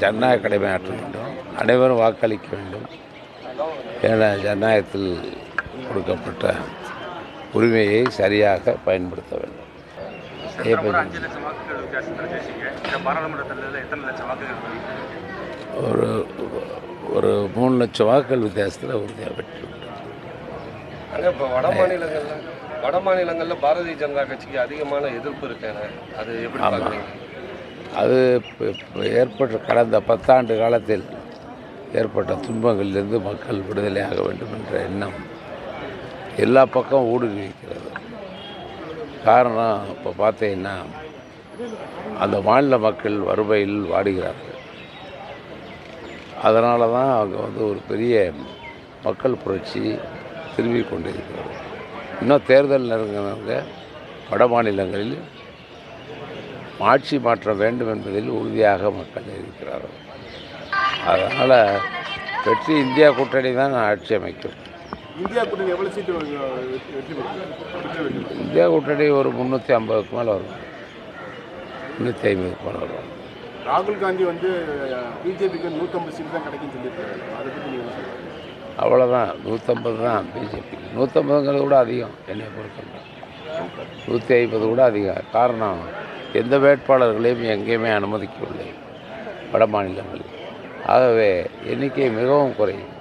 ஜனநாயக கடமையாற்ற வேண்டும் அனைவரும் வாக்களிக்க வேண்டும். என ஜனநாயகத்தில் கொடுக்கப்பட்ட உரிமையை சரியாக பயன்படுத்த வேண்டும்? ஒரு ஒரு மூணு லட்சம் வாக்குகள் வித்தியாசத்தில் உறுதியாக வெற்றி இப்போ வட மாநிலங்களில் வட மாநிலங்களில் பாரதிய ஜனதா கட்சிக்கு அதிகமான எதிர்ப்பு இருக்கேன்னு அது எப்படி பார்க்குறீங்க அது ஏற்பட்ட கடந்த பத்தாண்டு காலத்தில் ஏற்பட்ட துன்பங்களிலிருந்து மக்கள் விடுதலையாக வேண்டும் என்ற எண்ணம் எல்லா பக்கம் ஊடுருவிக்கிறது காரணம் இப்போ பார்த்தீங்கன்னா அந்த மாநில மக்கள் வறுமையில் வாடுகிறார்கள். அதனால தான் அவங்க வந்து ஒரு பெரிய மக்கள் புரட்சி திரும்பி கொண்டிருக்கிறது. இன்னும் தேர்தல் நெருங்கினவங்க வட மாநிலங்களில் ஆட்சி மாற்றம் வேண்டும் என்பதில் உறுதியாக மக்கள் இருக்கிறார்கள். அதனால் வெற்றி இந்தியா கூட்டணி தான் ஆட்சி அமைக்கும். இந்தியா கூட்டணி எவ்வளோ சீட்டு இந்தியா ஒரு முந்நூற்றி ஐம்பதுக்கு மேலே வரும். முந்நூற்றி ஐம்பதுக்கு மேலே வரும். ராகுல் காந்தி வந்து பிஜேபிக்கு நூற்றம்பது சீட் தான் கிடைக்கும்னு சொல்லியிருக்காரு. அதை பற்றி நீங்கள் சொல்லுங்கள் அவ்வளோதான் நூற்றம்பது தான் பிஜேபி. நூற்றம்பதுங்கிறது கூட அதிகம். என்னை பொறுத்தவரை. நூற்றி ஐம்பது கூட அதிகம். காரணம் எந்த வேட்பாளர்களையும் எங்கேயுமே அனுமதிக்கவில்லை வட மாநிலங்களில். ஆகவே எண்ணிக்கை மிகவும் குறையும்